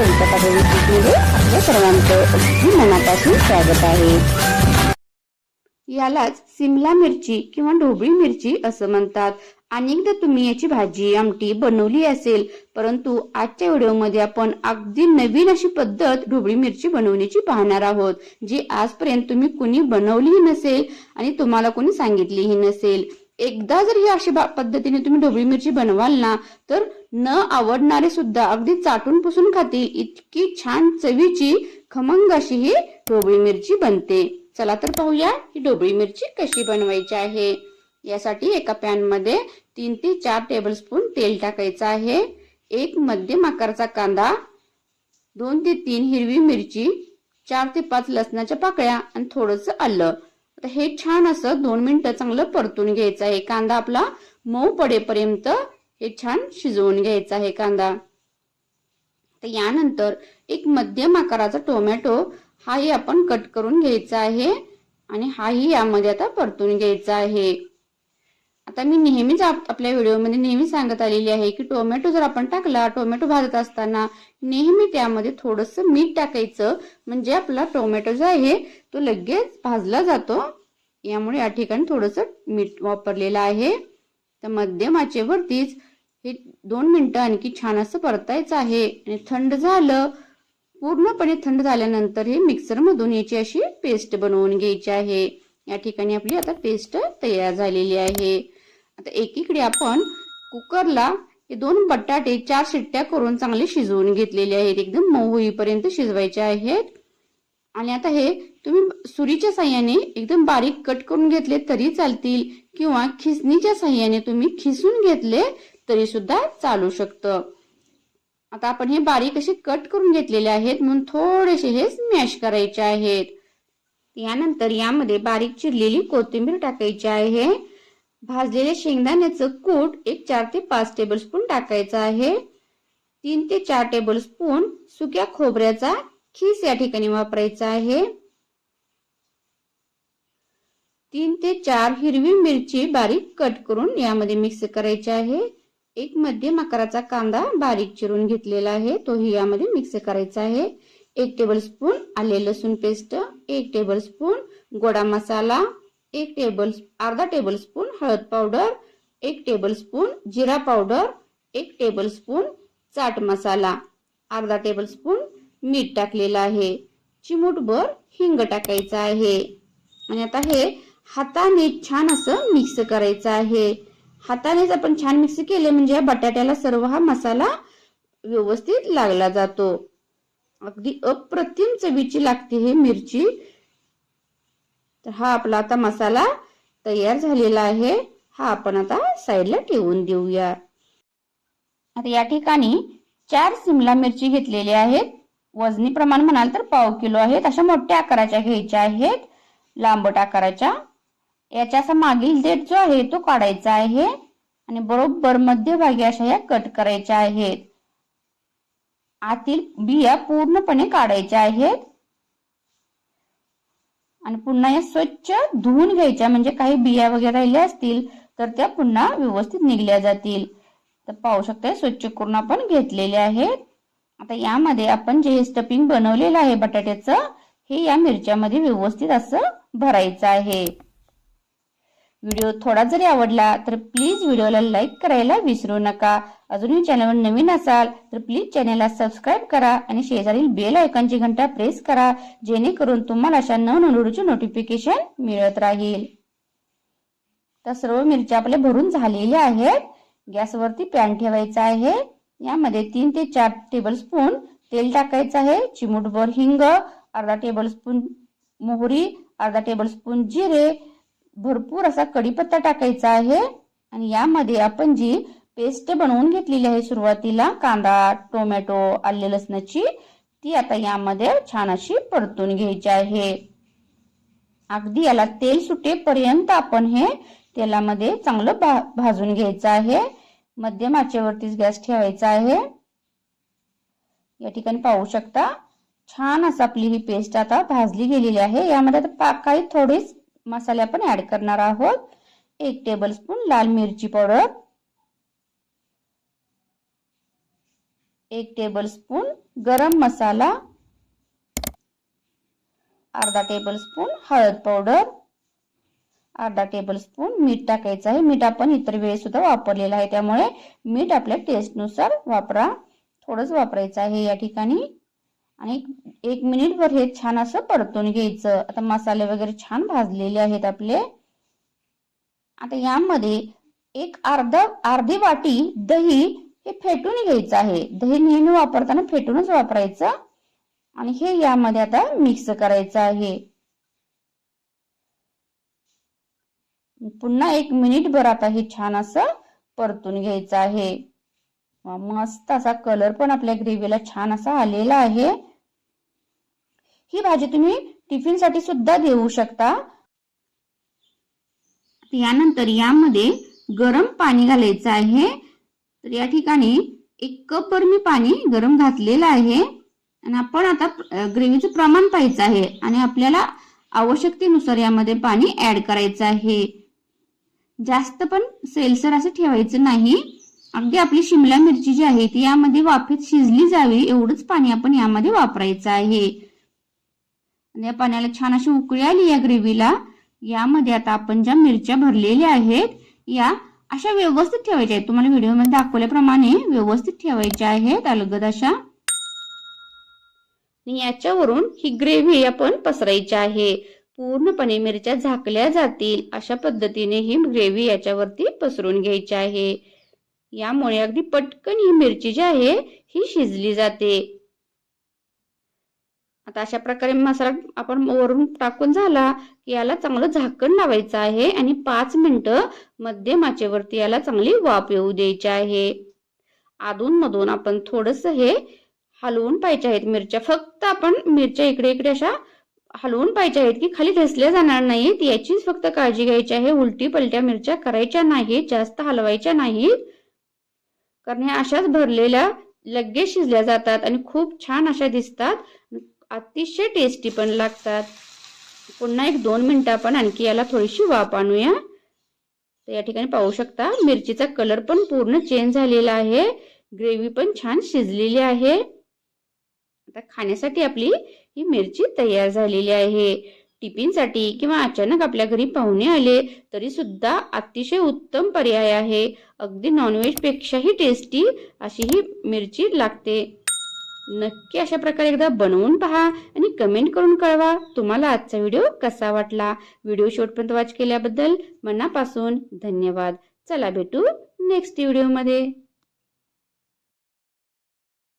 आपल्या सर्वांचं अगदी मनापासून स्वागत आहे. यालाच सिमला मिरची किंवा ढोबळी मिरची असं म्हणतात. अनेकदा तुम्ही याची भाजी आमटी बनवली असेल परंतु आजच्या व्हिडिओमध्ये आपण अगदी नवीन अशी पद्धत ढोबळी मिरची बनवण्याची पाहणार आहोत जी आजपर्यंत तुम्ही कुणी बनवलीही नसेल आणि तुम्हाला कोणी सांगितलीही नसेल. एकदा जर ही अशा बा- पद्धतीने तुम्ही ढोबळी मिरची बनवाल ना तर न आवडणारे सुद्धा अगदी चाटून पुसून खातील इतकी छान चवीची खमंग अशी ही ढोबळी मिरची बनते. चला तर पाहूया ही ढोबळी मिरची कशी बनवायची आहे. यासाठी एका पॅनमध्ये तीन ते चार टेबलस्पून तेल टाकायचं आहे. एक मध्यम आकाराचा कांदा दोन ते तीन हिरवी मिरची चार ते पाच लसणाच्या पाकळ्या आणि थोडंसं आलं. हे छान असं दोन मिनिटं चांगलं परतून घ्यायचं आहे. कांदा आपला मऊ पडेपर्यंत हे छान शिजवून घ्यायचा आहे कांदा. तर यानंतर एक मध्यम आकाराचा टोमॅटो हाही आपण कट करून घ्यायचा आहे आणि हाही यामध्ये आता परतून घ्यायचा आहे. आता मी नेहमीच आप- आपल्या व्हिडिओमध्ये नेहमी सांगत आलेली आहे की टोमॅटो जर आपण टाकला टोमॅटो भाजत असताना नेहमी त्यामध्ये थोडंसं मीठ टाकायचं. म्हणजे आपला टोमॅटो जो आहे तो लगेच भाजला जातो. यामुळे या ठिकाणी थोडंसं मीठ वापरलेलं आहे. तर मध्यम आचेवरतीच हे दोन मिनटं आणखी छान असं परतायचं आहे. आणि थंड झालं पूर्णपणे थंड झाल्यानंतर हे मिक्सरमधून याची अशी पेस्ट बनवून घ्यायची आहे. या ठिकाणी आपली आता पेस्ट तयार झालेली आहे. आता एकीकडे आपण कुकरला हे दोन बटाटे चार शिट्ट्या करून चांगले शिजवून घेतलेले आहेत. एकदम मऊ होईपर्यंत शिजवायचे आहेत. आणि आता हे तुम्ही सुरीच्या साह्याने एकदम बारीक कट करून घेतले तरी चालतील किंवा खिसणीच्या साह्याने तुम्ही खिसून घेतले तरी सुद्धा चालू शकतं. आता आपण हे बारीक असे कट करून घेतलेले आहेत म्हणून थोडेसे हे स्मॅश करायचे आहेत. यानंतर यामध्ये बारीक चिरलेली कोथिंबीर टाकायची आहे. भाजलेल्या शेंगदाण्याचं कूट एक चार ते पाच टेबलस्पून टाकायचं आहे. तीन ते चार टेबल स्पून सुक्या खोबऱ्याचा खीस या ठिकाणी वापरायचा आहे. तीन ते चार हिरवी मिरची बारीक कट करून यामध्ये मिक्स करायची आहे. एक मध्यम आकाराचा कांदा बारीक चिरून घेतलेला आहे. तोही यामध्ये मिक्स करायचा आहे. एक टेबलस्पून आले लसूण पेस्ट एक टेबलस्पून गोडा मसाला एक टेबल अर्धा टेबलस्पून हळद पावडर एक टेबलस्पून जिरा पावडर एक टेबलस्पून चाट मसाला अर्धा टेबलस्पून मीठ टाकलेलं आहे. चिमूटभर हिंग टाकायचं आहे. आणि आता हे हाताने छान असं मिक्स करायचं आहे. हातानेच आपण छान मिक्स केले म्हणजे या बटाट्याला सर्व हा मसाला व्यवस्थित लागला जातो. अगदी अप्रतिम चवीची लागते हे मिरची. तर हा आपला आता मसाला तयार झालेला आहे. हा आपण आता साईडला ठेवून देऊया. आता या ठिकाणी चार सिमला मिरची घेतलेली आहेत. वजनी प्रमाण म्हणाल तर पाव किलो आहेत. अशा मोठ्या आकाराच्या घ्यायच्या आहेत. लांबट आकाराच्या याच्या असा मागील देठ जो आहे तो काढायचा आहे आणि बरोबर मध्यभागी अशा या कट करायच्या आहेत. आतील बिया पूर्णपणे काढायच्या आहेत. आणि पुन्हा या स्वच्छ धुवून घ्यायच्या म्हणजे काही बिया वगैरे राहिल्या असतील तर त्या पुन्हा व्यवस्थित निघल्या जातील. तर पाहू शकता स्वच्छ करून आपण घेतलेले आहेत. आता यामध्ये आपण जे स्टफिंग बनवलेलं आहे बटाट्याचं हे या मिरच्यामध्ये व्यवस्थित असं भरायचं आहे. व्हिडिओ थोडा जरी आवडला तर प्लीज व्हिडिओला लाईक करायला विसरू नका. अजूनही चॅनलवर नवीन असाल तर प्लीज चॅनलला सबस्क्राईब करा आणि शेजारील बेल आयकॉनची घंटा प्रेस करा जेणेकरून तुम्हाला अशा नवनवीनची नोटिफिकेशन मिळत राहील तर सर्व मिरच्या आपल्या भरून झालेल्या आहेत गॅसवरती पॅन ठेवायचा आहे यामध्ये तीन ते चार टेबलस्पून तेल टाकायचं आहे चिमूटभर हिंग अर्धा टेबलस्पून मोहरी अर्धा टेबलस्पून जिरे भरपूर असा कढीपत्ता टाकायचा आहे आणि यामध्ये आपण जी पेस्ट बनवून घेतलेली आहे सुरुवातीला कांदा टोमॅटो आले लसणाची ती आता यामध्ये छान अशी परतून घ्यायची आहे. अगदी याला तेल सुटेपर्यंत आपण हे तेलामध्ये चांगलं भा भाजून घ्यायचं आहे. मध्यम आचेवरतीच गॅस ठेवायचा आहे. या ठिकाणी पाहू शकता छान असं आपली ही पेस्ट आता भाजली गेलेली आहे. यामध्ये आता काही थोडीच मसाले आपण ऍड करणार आहोत. एक टेबल स्पून लाल मिरची पावडर. एक टेबलस्पून गरम मसाला. अर्धा टेबलस्पून हळद पावडर. अर्धा टेबलस्पून मीठ टाकायचं आहे. मीठ आपण इतर वेळेस सुद्धा वापरलेलं आहे. त्यामुळे मीठ आपल्या टेस्टनुसार वापरा. थोडंच वापरायचं आहे या ठिकाणी. आणि एक मिनिटभर हे छान असं परतून घ्यायचं. आता मसाले वगैरे छान भाजलेले आहेत आपले. आता यामध्ये एक अर्धा अर्धी वाटी दही हे फेटून घ्यायचं आहे. दही नेहमी वापरताना फेटूनच वापरायचं. आणि हे यामध्ये आता मिक्स करायचं आहे. पुन्हा एक मिनिटभर आता हे छान असं परतून घ्यायचं आहे. मस्त असा कलर पण आपल्या ग्रेव्हीला छान असा आलेला आहे. ही भाजी तुम्ही टिफिनसाठी सुद्धा देऊ शकता. यानंतर यामध्ये गरम पाणी घालायचं आहे. तर या ठिकाणी एक कपभर मी पाणी गरम घातलेलं आहे. आणि आपण आता ग्रेव्हीचं प्रमाण पाहायचं आहे. आणि आपल्याला आवश्यकतेनुसार यामध्ये पाणी ऍड करायचं आहे. जास्त पण सेलसर असं ठेवायचं नाही. अगदी आपली शिमला मिरची जी आहे ती यामध्ये वाफेत शिजली जावी एवढंच पाणी आपण यामध्ये वापरायचं आहे. आणि या पाण्याला छान अशी उकळी आली या ग्रेव्हीला. यामध्ये आता आपण ज्या मिरच्या भरलेल्या आहेत या अशा व्यवस्थित ठेवायच्या आहेत. तुम्हाला व्हिडिओमध्ये दाखवल्याप्रमाणे व्यवस्थित ठेवायच्या आहेत अलगद अशा. याच्यावरून ही ग्रेव्ही आपण पसरायची आहे. पूर्णपणे मिरच्या झाकल्या जातील अशा पद्धतीने ही ग्रेव्ही याच्यावरती पसरून घ्यायची आहे. यामुळे अगदी पटकन ही मिरची जी आहे ही शिजली जाते. आता अशा प्रकारे मसाला आपण वरून टाकून झाला की याला चांगलं झाकण लावायचं आहे आणि पाच मिनिटं मध्यम आचेवरती याला चांगली वाफ येऊ द्यायची आहे. अधून मधून आपण थोडस हे हलवून पाहिजे आहेत. मिरच्या फक्त आपण मिरच्या इकडे इकडे अशा हलवून पाहिजे आहेत की खाली घसल्या जाणार नाहीत. याचीच फक्त काळजी घ्यायची आहे. उलटी पलट्या मिरच्या करायच्या नाहीत जास्त हलवायच्या नाहीत. कारण ह्या अशाच भरलेल्या लगेच शिजल्या जातात आणि खूप छान अशा दिसतात. अतिशय टेस्टी पण लागतात. पुन्हा एक दोन मिनिटं आपण आणखी याला थोडीशी वाफ आणूया. तर या ठिकाणी पाहू शकता मिरचीचा कलर पण पूर्ण चेंज झालेला आहे. ग्रेव्ही पण छान शिजलेली आहे. आता खाण्यासाठी आपली ही मिरची तयार झालेली आहे. टिफिनसाठी किंवा अचानक आपल्या घरी पाहुणे आले तरी सुद्धा अतिशय उत्तम पर्याय आहे. अगदी नॉनव्हेज पेक्षाही टेस्टी अशी ही मिरची लागते. नक्की अशा प्रकारे एकदा बनवून पहा आणि कमेंट करून कळवा तुम्हाला आजचा व्हिडिओ कसा वाटला. व्हिडिओ शेवटपर्यंत वॉच केल्याबद्दल मनापासून धन्यवाद. चला भेटू नेक्स्ट व्हिडिओमध्ये